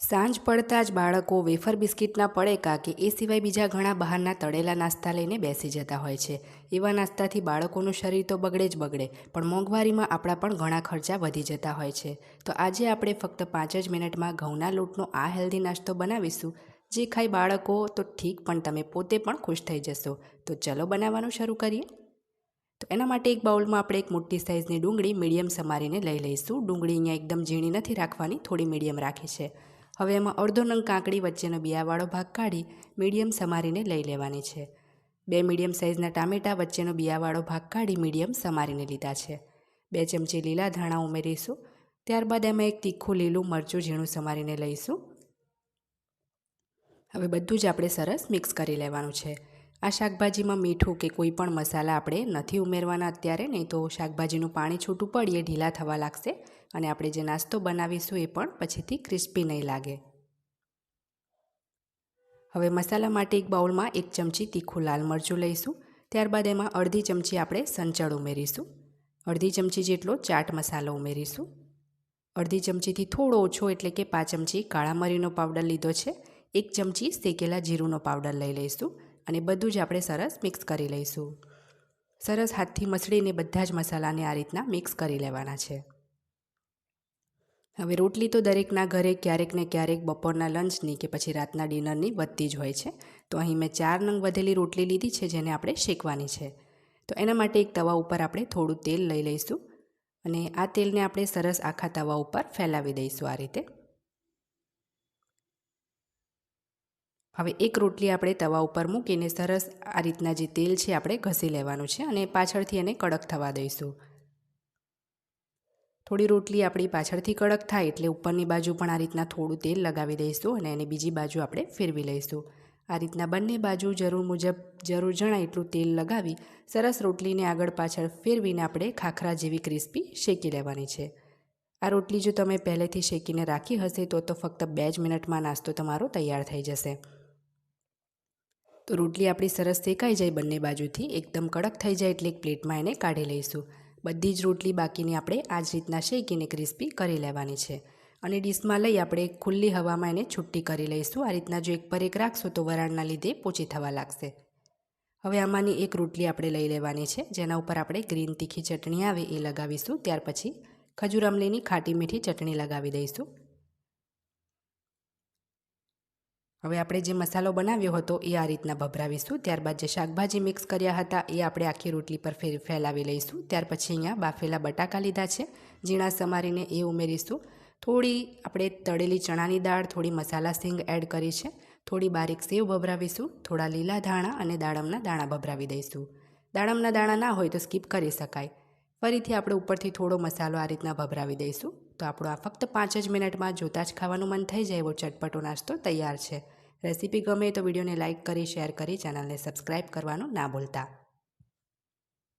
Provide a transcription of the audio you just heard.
સાંજ પડતાં જ બાળકો વેફર બિસ્કિટના પડેકા કે એ સિવાય બીજા ઘણા બહારના તળેલા નાસ્તા લઈને બેસી જતા હોય છે. એવા નાસ્તાથી બાળકોનું શરીર તો બગડે જ બગડે, પણ મોંઘવારીમાં આપણા પણ ઘણા ખર્ચા વધી જતા હોય છે. તો આજે આપણે ફક્ત પાંચ જ મિનિટમાં ઘઉંના લોટનો આ હેલ્ધી નાસ્તો બનાવીશું. જે ખાઈ બાળકો તો ઠીક, પણ તમે પોતે પણ ખુશ થઈ જશો. તો ચલો બનાવવાનું શરૂ કરીએ. તો એના માટે એક બાઉલમાં આપણે એક મોટી સાઇઝની ડુંગળી મીડિયમ સમારીને લઈ લઈશું. ડુંગળી અહીંયા એકદમ ઝીણી નથી રાખવાની, થોડી મીડિયમ રાખી છે. હવે એમાં અડધો નંગ કાંકડી વચ્ચેનો બિયાવાળો ભાગ કાઢી મીડિયમ સમારીને લઈ લેવાની છે. બે મીડિયમ સાઇઝના ટામેટાં વચ્ચેનો બિયાવાળો ભાગ કાઢી મીડિયમ સમારીને લીધા છે. બે ચમચી લીલા ધાણા ઉમેરીશું. ત્યારબાદ એમાં એક તીખું લીલું મરચું ઝીણું સમારીને લઈશું. હવે બધું જ આપણે સરસ મિક્સ કરી લેવાનું છે. આ શાકભાજીમાં મીઠું કે કોઈ પણ મસાલા આપણે નથી ઉમેરવાના અત્યારે, નહીં તો શાકભાજીનું પાણી છૂટું પડીએ, ઢીલા થવા લાગશે. અને આપણે જે નાસ્તો બનાવીશું એ પણ પછીથી ક્રિસ્પી નહીં લાગે. હવે મસાલા માટે એક બાઉલમાં એક ચમચી તીખું લાલ મરચું લઈશું. ત્યારબાદ એમાં અડધી ચમચી આપણે સંચળ ઉમેરીશું. અડધી ચમચી જેટલો ચાટ મસાલો ઉમેરીશું. અડધી ચમચીથી થોડો ઓછો એટલે કે પાંચ ચમચી કાળા મરીનો પાવડર લીધો છે. એક ચમચી શેકેલા જીરુંનો પાવડર લઈ લઈશું અને બધું જ આપણે સરસ મિક્સ કરી લઈશું. સરસ હાથથી મસળીને બધા જ મસાલાને આ રીતના મિક્સ કરી લેવાના છે. હવે રોટલી તો દરેકના ઘરે ક્યારેક ને ક્યારેક બપોરના લંચની કે પછી રાતના ડિનરની વધતી જ હોય છે. તો અહીં મેં ચાર નંગ વધેલી રોટલી લીધી છે જેને આપણે શેકવાની છે. તો એના માટે એક તવા ઉપર આપણે થોડું તેલ લઈ લઈશું અને આ તેલને આપણે સરસ આખા તવા ઉપર ફેલાવી દઈશું આ રીતે. હવે એક રોટલી આપણે તવા ઉપર મૂકીને સરસ આ રીતના જે તેલ છે આપણે ઘસી લેવાનું છે અને પાછળથી એને કડક થવા દઈશું. થોડી રોટલી આપણી પાછળથી કડક થાય એટલે ઉપરની બાજુ પણ આ રીતના થોડું તેલ લગાવી દઈશું અને એની બીજી બાજુ આપણે ફેરવી લઈશું. આ રીતના બંને બાજુ જરૂર મુજબ જરૂર જણાય એટલું તેલ લગાવી સરસ રોટલીને આગળ પાછળ ફેરવીને આપણે ખાખરા જેવી ક્રિસ્પી શેકી લેવાની છે. આ રોટલી જો તમે પહેલેથી શેકીને રાખી હશે તો તો ફક્ત બે જ મિનિટમાં નાસ્તો તમારો તૈયાર થઈ જશે. તો રોટલી આપણી સરસ શેકાઈ જાય બંને બાજુથી, એકદમ કડક થઈ જાય એટલે એક પ્લેટમાં એને કાઢી લઈશું. બધી જ રોટલી બાકીની આપણે આ જ રીતના શેકીને ક્રિસ્પી કરી લેવાની છે. અને ડીશમાં લઈ આપણે ખુલ્લી હવામાં એને છુટ્ટી કરી લઈશું. આ રીતના જો એક પર એક રાખશો તો વરાળના લીધે પોચી થવા લાગશે. હવે આમાંની એક રોટલી આપણે લઈ લેવાની છે. જેના ઉપર આપણે ગ્રીન તીખી ચટણી આવે એ લગાવીશું. ત્યાર પછી ખજૂર આમલીની ખાટી મીઠી ચટણી લગાવી દઈશું. હવે આપણે જે મસાલો બનાવ્યો હતો એ આ રીતના ભભરાવીશું. ત્યારબાદ જે શાકભાજી મિક્સ કર્યા હતા એ આપણે આખી રોટલી પર ફે ફેલાવી લઈશું. ત્યાર પછી અહીંયા બાફેલા બટાકા લીધા છે. ઝીણા સમારીને એ ઉમેરીશું. થોડી આપણે તળેલી ચણાની દાળ, થોડી મસાલા સિંગ એડ કરી છે. થોડી બારીક સેવ ભભરાવીશું. થોડા લીલા ધાણા અને દાડમના દાણા ભભરાવી દઈશું. દાડમના દાણા ના હોય તો સ્કીપ કરી શકાય. ફરીથી આપણે ઉપરથી થોડો મસાલો આ રીતના ભભરાવી દઈશું. તો આપણો આ ફક્ત પાંચ જ મિનિટમાં જોતાં જ ખાવાનું મન થઈ જાય એવો ચટપટો નાસ્તો તૈયાર છે. રેસીપી ગમે તો વિડીયોને લાઇક કરી શેર કરી ચેનલને સબસ્ક્રાઈબ કરવાનું ના ભૂલતા.